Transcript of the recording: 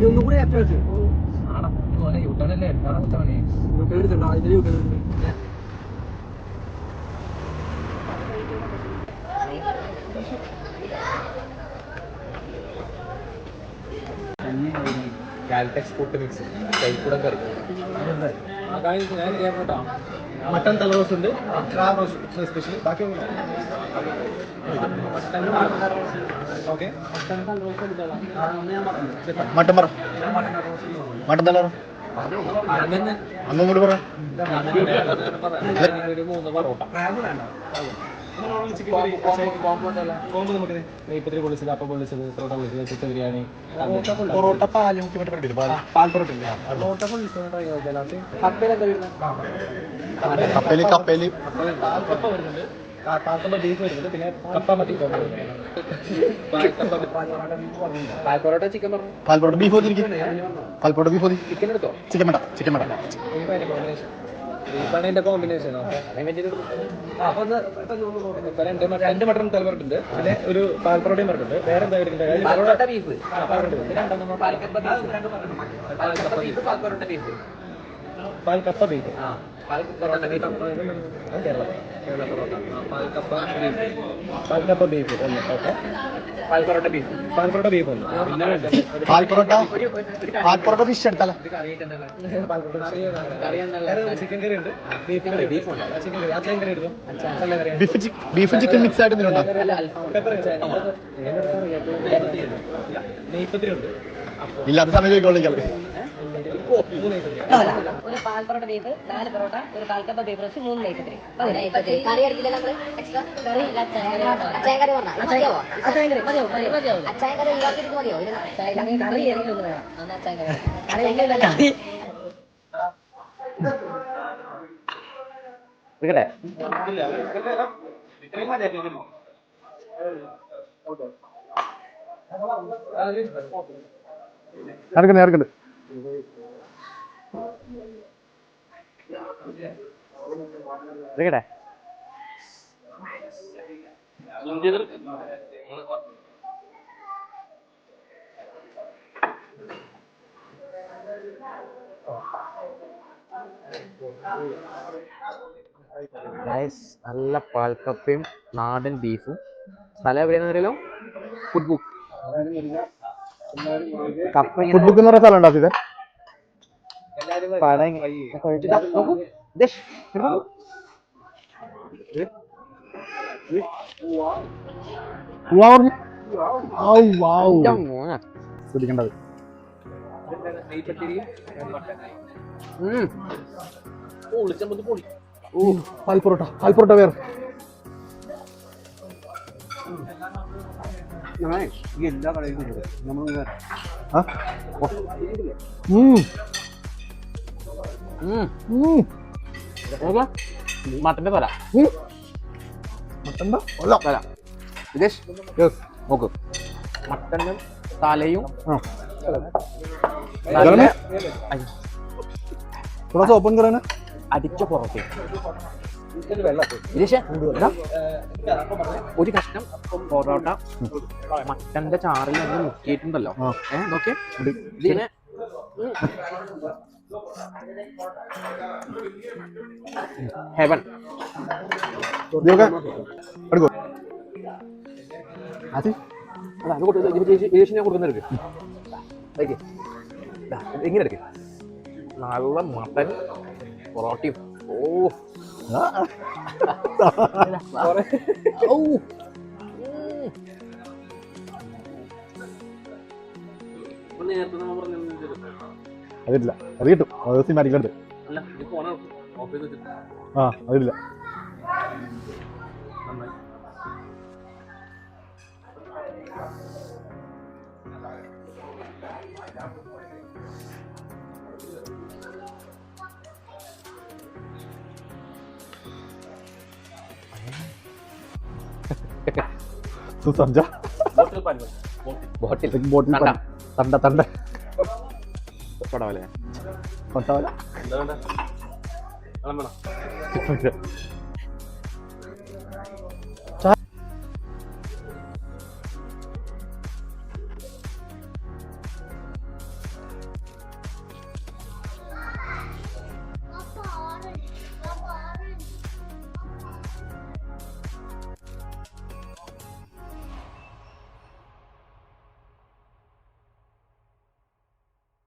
ഇതൊന്നും കൂടി അതിന്റെ യൂട്യൂബ് കാൽടെക്സ് കൂട്ട് മിക്സ് കൈക്കൂടം കറി. ഞാൻ കേട്ടോ മട്ടൺ തല റോസ് ഉണ്ട് ക്രാബ് റോസ് സ്പെഷ്യൽ ബാക്കി ഓക്കെ മട്ടൻ പറ മട്ടൻ തല അങ്ങും കൂടി പറ ബിരിയാണി പൊറോട്ട പൊറോട്ട പൊറോട്ട പിന്നെ കപ്പ മതി പാൽ പൊറോട്ട ചിക്കൻ പറഞ്ഞു പാൽ പൊറോട്ട ബീഫ് വന്നിരിക്കും പാൽ പൊറോട്ട ബീഫ് ചിക്കൻ എടുത്തോ? ചിക്കൻ വേണ്ട. ചിക്കൻ വേണ്ട. ബീഫാണ് കോമ്പിനേഷനോ രണ്ട് മട്ടൺ തലപ്പറോട്ട് ഉണ്ട് പിന്നെ ഒരു പാൽ പൊറോട്ടയും പറഞ്ഞിട്ടുണ്ട് വേറെ എന്താ വരുന്നത് ബീഫ് പാൽ കപ്പ ബീഫ്. പാൽ കപ്പ ബീഫ്. ഒന്ന് ഓക്കെ. പാൽ പൊറോട്ട ബീഫ് പാൽ പൊറോട്ട ബീഫ് ഒന്ന് പാൽപ്പൊറോട്ട പാൽ പൊറോട്ട പാൽ പൊറോട്ട ഫിഷ് എടുത്താലോ ചിക്കൻ കറി ഉണ്ട്. ബീഫ് കറി. ബീഫ് ഉണ്ട്. ചിക്കൻ കറി. അച്ഛൻ കറി എടുക്കും കറി ബീഫ് ബീഫ് ചിക്കൻ മിക്സ് ആയിട്ട് എന്തെങ്കിലും ഉണ്ട്. ഇല്ലാത്ത സമയം ചോദിക്കോളിക്കാം ഒരു പാൽ പൊറോട്ട ബീഫ് നാല് പൊറോട്ട ഒരു കാൽക്കപ്പ ബീഫ് റോസ് മൂന്ന് നെയ്പ്പത്തിരി കറി അടിക്കില്ല നമ്മൾ എക്സ്ട്രാ കറി അച്ചായ കറി പറഞ്ഞാ മതിയാവോ അച്ചായ കറി മതിയോ മതിയോ അച്ചായ കറി ഒഴിവാക്കിയിട്ട് മതിയോ ഇതിന് കറി ഏതെങ്കിലും ഒന്ന് വേണം അന്ന് അച്ചായ കറി കറി എങ്ങനെ കറി ഇറക്കണ്ട് ഇറക്കണ്ട് ഇരിക്കട്ടെ നല്ല പാൽക്കപ്പയും നാടൻ ബീഫും. സ്ഥലം എവിടെയാണെന്നറിയാലോ ഫുഡ് ബുക്ക് കപ്പ ഫുഡ് ബുക്ക് എന്ന് പറഞ്ഞ സ്ഥലം ഉണ്ടാക്കിയത് ഇത് പടം ശ്രദ്ധിക്കേണ്ടത് ഉം. പാൽ പൊറോട്ട പാൽ പൊറോട്ട വേറെ ആ? ഉം. ഉം. ഉം. നോക്കാം. മട്ടന്റെ തല ഉം. മട്ടൻ്റെ അല്ല. തല വിദേശ് നോക്ക് മട്ടനും തലയും ആ. നല്ല ഗരമേ? थोड़ा सा ओपन करा ना അടിച്ച പൊറോട്ടയും വിദേശ ഒരു കഷ്ണം പൊറോട്ട മട്ടന്റെ ചാറിൽ നമ്മൾ മുക്കിയിട്ടുണ്ടല്ലോ ആ. ഏഹ് നോക്കിയേ ഇടി. ഇതിനെ ഹെവൻ देखो അടുക്കോ അത്? അല്ല അത് കൊടുത്ത് വിദേശി ഞാൻ കൊടുക്കുന്ന എങ്ങനെ എടുക്കും. നല്ല മട്ടൻ പൊറോട്ടയും. ഓ. അതില്ല അത് കിട്ടും. അത് സിനിമാറ്റിക് എടുത്ത് ആ അതില്ല तू समझा ബോട്ടിൽ एक बोतल തണ്ട. तंडा तंडा പടവല്ലേ കൊടവല കൊട്ടവല